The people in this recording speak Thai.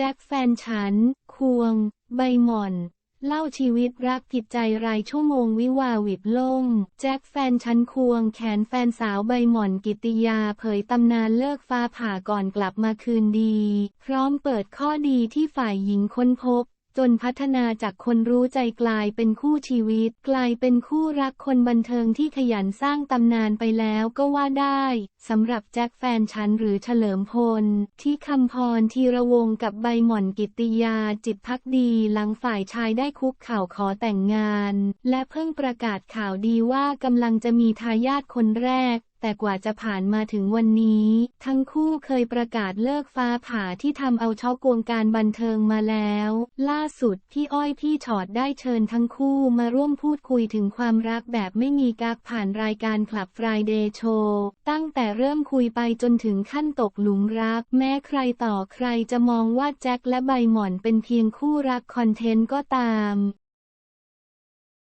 จ็คแฟนฉัน ควง ใบหม่อน เล่าชีวิตรักผิดใจรายชั่วโมงวิวาหวิดล่ม แจ็คแฟนฉันควงแขนแฟนสาวใบหม่อนกิติยาเผยตำนานเลิกฟ้าผ่าก่อนกลับมาคืนดี พร้อมเปิดข้อดีที่ฝ่ายหญิงค้นพบ จนพัฒนาจากคนรู้ใจกลายเป็นคู่ชีวิต กลายเป็นคู่รักคนบันเทิงที่ขยันสร้างตำนานไปแล้วก็ว่าได้สำหรับแจ็คแฟนฉันหรือเฉลิมพล ที่คำพรธีระวงกับใบหม่อนกิตติยาจิตพักดีหลังฝ่ายชายได้คุกเข่าขอแต่งงาน และเพิ่งประกาศข่าวดีว่ากำลังจะมีทายาทคนแรก แต่กว่าจะผ่านมาถึงวันนี้ ทั้งคู่เคยประกาศเลิกฟ้าผ่าที่ทำเอาช็อกวงการบันเทิงมาแล้ว ล่าสุดพี่อ้อยพี่ชอดได้เชิญทั้งคู่มาร่วมพูดคุยถึงความรักแบบไม่มีกักผ่านรายการคลับ Friday Show ตั้งแต่เริ่มคุยไปจนถึงขั้นตกหลุมรัก แม้ใครต่อใครจะมองว่าแจ็คและใบหม่อนเป็นเพียงคู่รักคอนเทนต์ก็ตาม